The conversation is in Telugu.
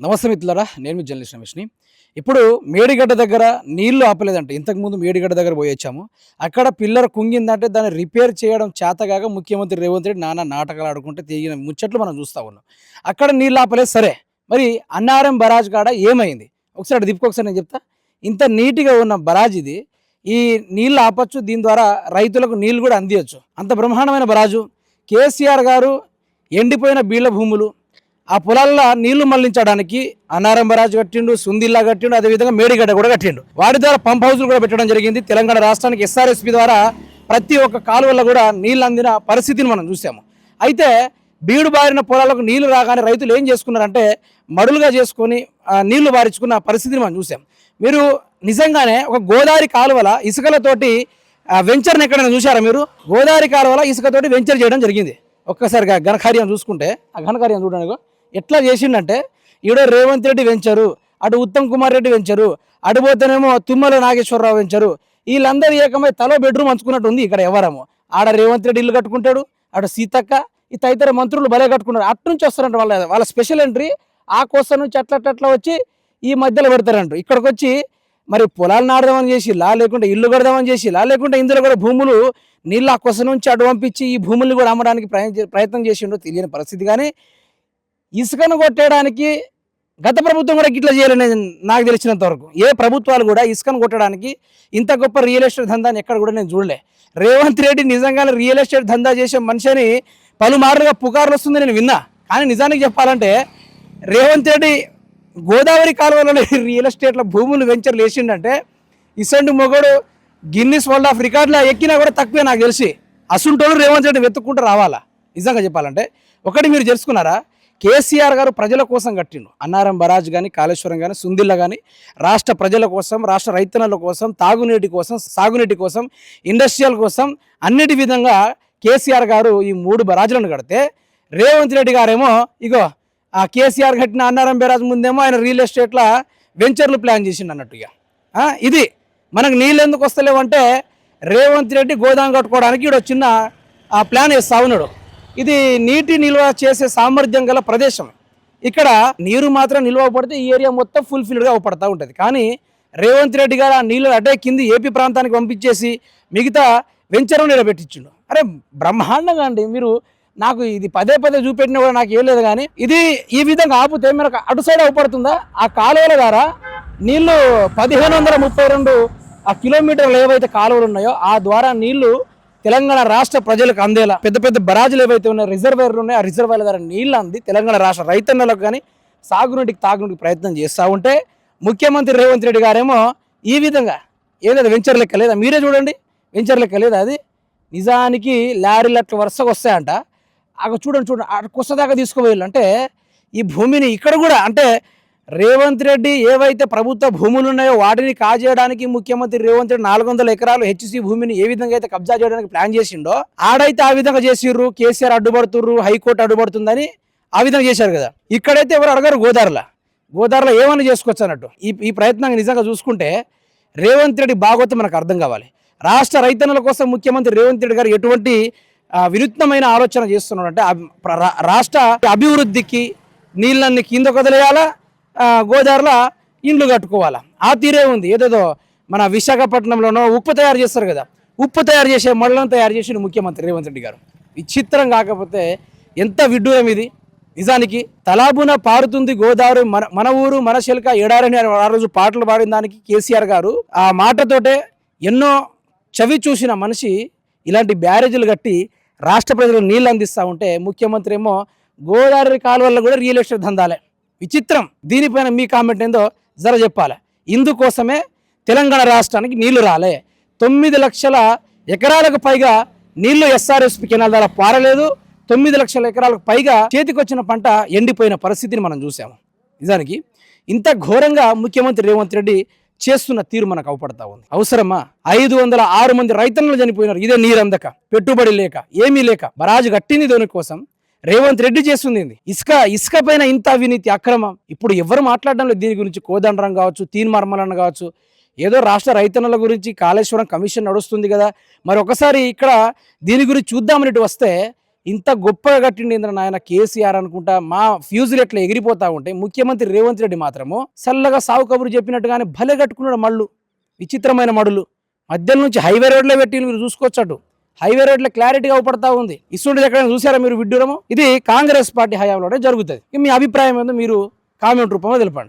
నమస్తే మిత్రులారా నేను మీ జర్నలిస్ట్ రమేష్ని. ఇప్పుడు మేడిగడ్డ దగ్గర నీళ్ళు ఆపలేదంట. ఇంతకుముందు మేడిగడ్డ దగ్గర పోయొచ్చాము అక్కడ పిల్లర్ కుంగిందంటే దాన్ని రిపేర్ చేయడం చేతగాక ముఖ్యమంత్రి రేవంత్ రెడ్డి నానా నాటకాలు ఆడుకుంటే తీగిన ముచ్చట్లు మనం చూస్తూ ఉన్నాం. అక్కడ నీళ్ళు ఆపలేదు సరే. మరి అన్నారం బరాజ్ కాడ ఏమైంది? ఒకసారి అటు దిప్పుకొకసారి నేను చెప్తా. ఇంత నీట్గా ఉన్న బరాజ్ ఇది. ఈ నీళ్ళు ఆపచ్చు దీని ద్వారా రైతులకు నీళ్ళు కూడా అందియచ్చు. అంత బ్రహ్మాండమైన బరాజు. కేసీఆర్ గారు ఎండిపోయిన బీళ్ళ భూములు ఆ పొలాల్లో నీళ్ళు మళ్ళించడానికి అన్నారంబరాజు కట్టిండు సుందిల్లా కట్టిండు అదేవిధంగా మేడిగడ్డ కూడా కట్టిండు. వాటి ద్వారా పంప్ హౌస్లు కూడా పెట్టడం జరిగింది. తెలంగాణ రాష్ట్రానికి ఎస్ఆర్ఎస్పి ద్వారా ప్రతి ఒక్క కాలువల్లో కూడా నీళ్ళు అందిన పరిస్థితిని మనం చూసాము. అయితే బీడు బారిన పొలాలకు నీళ్ళు రాగానే రైతులు ఏం చేసుకున్నారంటే మడులుగా చేసుకొని నీళ్ళు బారించుకున్న పరిస్థితిని మనం చూసాం. మీరు నిజంగానే ఒక గోదావరి కాలువల ఇసుకలతోటి వెంచర్ని ఎక్కడైనా చూసారా మీరు? గోదావరి కాలువల ఇసుకతోటి వెంచర్ చేయడం జరిగింది. ఒక్కసారిగా ఘనకార్యం చూసుకుంటే ఆ ఘనకార్యం చూడండి ఎట్లా చేసిండంటే ఈడ రేవంత్ రెడ్డి వెంచరు అటు ఉత్తమ్ కుమార్ రెడ్డి వెంచరు అటు పోతేనేమో తుమ్మల నాగేశ్వరరావు వెంచరు వీళ్ళందరూ ఏకమై తలో బెడ్రూమ్ అంచుకున్నట్టు ఉంది ఇక్కడ ఎవరము. ఆడ రేవంత్ రెడ్డి ఇల్లు కట్టుకుంటాడు అటు సీతక్క ఈ తదితర మంత్రులు భలే కట్టుకున్నారు. అటు నుంచి వస్తారంట వాళ్ళ వాళ్ళ స్పెషల్ ఎంట్రీ ఆ కోసం నుంచి అట్లట్లట్లా వచ్చి ఈ మధ్యలో పెడతారంట. ఇక్కడికి వచ్చి మరి పొలాలు నాడదామని చేసిలా లేకుంటే ఇల్లు కడదామని చేసిలా లేకుంటే ఇందులో కూడా భూములు నీళ్ళు ఆ కొస నుంచి అటు పంపించి ఈ భూముల్ని కూడా అమ్మడానికి ప్రయత్నం చేసిండో తెలియని పరిస్థితి. కానీ ఇసుకను కొట్టేయడానికి గత ప్రభుత్వం కూడా గిట్ల చేయాలని నాకు తెలిసినంత వరకు. ఏ ప్రభుత్వాలు కూడా ఇసుకను కొట్టడానికి ఇంత గొప్ప రియల్ ఎస్టేట్ దందాన్ని ఎక్కడ కూడా నేను చూడలే. రేవంత్ రెడ్డి నిజంగానే రియల్ ఎస్టేట్ దందా చేసే మనిషి అని పలుమార్లుగా పుకార్లు వస్తుంది నేను విన్నా. కానీ నిజానికి చెప్పాలంటే రేవంత్ రెడ్డి గోదావరి కాలువలో రియల్ ఎస్టేట్లో భూములు వెంచర్లు వేసిండంటే ఇసంటి మొగడు గిన్నిస్ వరల్డ్ ఆఫ్ రికార్డులో ఎక్కినా కూడా తక్కువే నాకు తెలిసి. అసుంటోడు రేవంత్ రెడ్డి వెతుక్కుంటూ రావాలా? నిజంగా చెప్పాలంటే. ఒకటి మీరు తెలుసుకున్నారా? కేసీఆర్ గారు ప్రజల కోసం కట్టిండు. అన్నారం బరాజ్ కానీ కాళేశ్వరం కానీ సుందిల్ల కానీ రాష్ట్ర ప్రజల కోసం రాష్ట్ర రైతన్నల కోసం తాగునీటి కోసం సాగునీటి కోసం ఇండస్ట్రియల్ కోసం అన్నిటి విధంగా కేసీఆర్ గారు ఈ మూడు బరాజులను కడితే రేవంత్ రెడ్డి గారేమో ఇగో ఆ కేసీఆర్ కట్టిన అన్నారం బరాజ్ ముందేమో ఆయన రియల్ ఎస్టేట్లో వెంచర్లు ప్లాన్ చేసిండు అన్నట్టుగా ఇది. మనకు నీళ్ళు ఎందుకు వస్తలేవంటే రేవంత్ రెడ్డి గోదాం కట్టుకోవడానికి ఇక్కడ చిన్న ఆ ప్లాన్ వేస్తా ఉన్నాడు. ఇది నీటి నిల్వ చేసే సామర్థ్యం గల ప్రదేశం. ఇక్కడ నీరు మాత్రం నిల్వ పడితే ఈ ఏరియా మొత్తం ఫుల్ఫిల్డ్గా అవపడతా ఉంటుంది. కానీ రేవంత్ రెడ్డి గారు ఆ నీళ్ళు అటే కింది ఏపీ ప్రాంతానికి పంపించేసి మిగతా వెంచర్ నిలబెట్టించిండు అరే బ్రహ్మాండంగా అండి. మీరు నాకు ఇది పదే పదే చూపెట్టినా కూడా నాకు ఏం లేదు కానీ ఇది ఈ విధంగా ఆపితే మనకు అటు సైడ్ అవపడుతుందా? ఆ కాలువల ద్వారా నీళ్ళు పదిహేను వందల ముప్పై రెండు ఆ కిలోమీటర్లు ఏవైతే కాలువలు ఉన్నాయో ఆ ద్వారా నీళ్ళు తెలంగాణ రాష్ట్ర ప్రజలకు అందేలా పెద్ద పెద్ద బరాజులు ఏవైతే ఉన్నాయో రిజర్వేర్లు ఉన్నాయో ఆ రిజర్వేర్ల ద్వారా నీళ్ళు అంది తెలంగాణ రాష్ట్ర రైతన్నలకు కానీ సాగునీటికి తాగునీటికి ప్రయత్నం చేస్తూ ఉంటే ముఖ్యమంత్రి రేవంత్ రెడ్డి గారేమో ఈ విధంగా ఏదైతే వెంచర్ లెక్క లేదా మీరే చూడండి వెంచర్ లెక్క లేదా అది నిజానికి లారీలు అట్లా వరుసగా వస్తాయంట. అక్కడ చూడండి చూడండి అక్కడ కొస్తదాకా తీసుకుపోయారు అంటే ఈ భూమిని ఇక్కడ కూడా అంటే రేవంత్ రెడ్డి ఏవైతే ప్రభుత్వ భూములు ఉన్నాయో వాటిని కాజేయడానికి ముఖ్యమంత్రి రేవంత్ రెడ్డి నాలుగు వందల ఎకరాలు హెచ్సి భూమిని ఏ విధంగా అయితే కబ్జా చేయడానికి ప్లాన్ చేసిండో ఆడైతే ఆ విధంగా చేసిర్రు. కేసీఆర్ అడ్డుపడుతుర్రు హైకోర్టు అడ్డుపడుతుందని ఆ విధంగా చేశారు కదా. ఇక్కడైతే ఎవరు అడగారు గోదావరిలో. గోదావరిలో ఏమైనా చేసుకోవచ్చు అన్నట్టు. ఈ ఈ ప్రయత్నాన్ని నిజంగా చూసుకుంటే రేవంత్ రెడ్డి బాగోతే మనకు అర్థం కావాలి. రాష్ట్ర రైతన్నుల కోసం ముఖ్యమంత్రి రేవంత్ రెడ్డి గారు ఎటువంటి వినూత్నమైన ఆలోచన చేస్తున్నాడు అంటే రాష్ట్ర అభివృద్ధికి నీళ్ళన్ని కింద కదలేయాలా గోదావరిలో ఇండ్లు కట్టుకోవాలా? ఆ తీరే ఉంది. ఏదేదో మన విశాఖపట్నంలోనో ఉప్పు తయారు చేస్తారు కదా. ఉప్పు తయారు చేసే మళ్ళను తయారు చేసిన ముఖ్యమంత్రి రేవంత్ రెడ్డి గారు. విచిత్రం కాకపోతే ఎంత విడ్డూరం ఇది. నిజానికి తలాబున పారుతుంది గోదావరి మన మన ఊరు మన శిల్క ఎడారని ఆ రోజు పాటలు పాడిన దానికి కేసీఆర్ గారు. ఆ మాటతోటే ఎన్నో చవి చూసిన మనిషి ఇలాంటి బ్యారేజీలు కట్టి రాష్ట్ర ప్రజలకు నీళ్ళు అందిస్తూ ఉంటే ముఖ్యమంత్రి ఏమో గోదావరి కాలువల్లో కూడా రియల్ ఎస్టేట్ దందాలే. విచిత్రం. దీనిపైన మీ కామెంట్ ఏందో జర చెప్పాలి. ఇందుకోసమే తెలంగాణ రాష్ట్రానికి నీళ్ళు రాలే. తొమ్మిది లక్షల ఎకరాలకు పైగా నీళ్ళు ఎస్ఆర్ఎస్పి కెనాల్ ద్వారా పారలేదు. తొమ్మిది లక్షల ఎకరాలకు పైగా చేతికొచ్చిన పంట ఎండిపోయిన పరిస్థితిని మనం చూసాము నిజానికి ఇంత ఘోరంగా ముఖ్యమంత్రి రేవంత్ రెడ్డి చేస్తున్న తీరు మనకు అవపడతా ఉంది. అవసరమా? ఐదు వందల ఆరు మంది రైతన్నులు చనిపోయినారు. ఇదే నీరందక. పెట్టుబడి లేక. ఏమీ లేక. బరాజు కట్టింది దాని కోసం రేవంత్ రెడ్డి చేస్తుంది ఇసుక ఇసుక పైన ఇంత అవినీతి అక్రమం. ఇప్పుడు ఎవరు మాట్లాడడం లేదు దీని గురించి కోదండరం కావచ్చు తీన్ మర్మలన్న కావచ్చు ఏదో రాష్ట్ర రైతన్నుల గురించి కాళేశ్వరం కమిషన్ నడుస్తుంది కదా. మరి ఒకసారి ఇక్కడ దీని గురించి చూద్దామని వస్తే ఇంత గొప్పగా కట్టిండి ఇంద్ర నాయన కేసీఆర్ అనుకుంటా మా ఫ్యూజులు ఎట్లా ఎగిరిపోతా ఉంటాయి ముఖ్యమంత్రి రేవంత్ రెడ్డి మాత్రము చల్లగా సావు కబురు చెప్పినట్టుగానే భలే కట్టుకున్నాడు మళ్ళు. విచిత్రమైన మడులు. మధ్యలో నుంచి హైవే రోడ్లో పెట్టి మీరు చూసుకోవచ్చటు హైవే రోడ్ల క్లారిటీగా పడతా ఉంది. ఇసుండి ఎక్కడైనా చూసారా మీరు విడ్డూరము? ఇది కాంగ్రెస్ పార్టీ హయాంలోనే జరుగుతుంది. మీ అభిప్రాయం ఏందో మీరు కామెంట్ రూపంలో తెలపండి.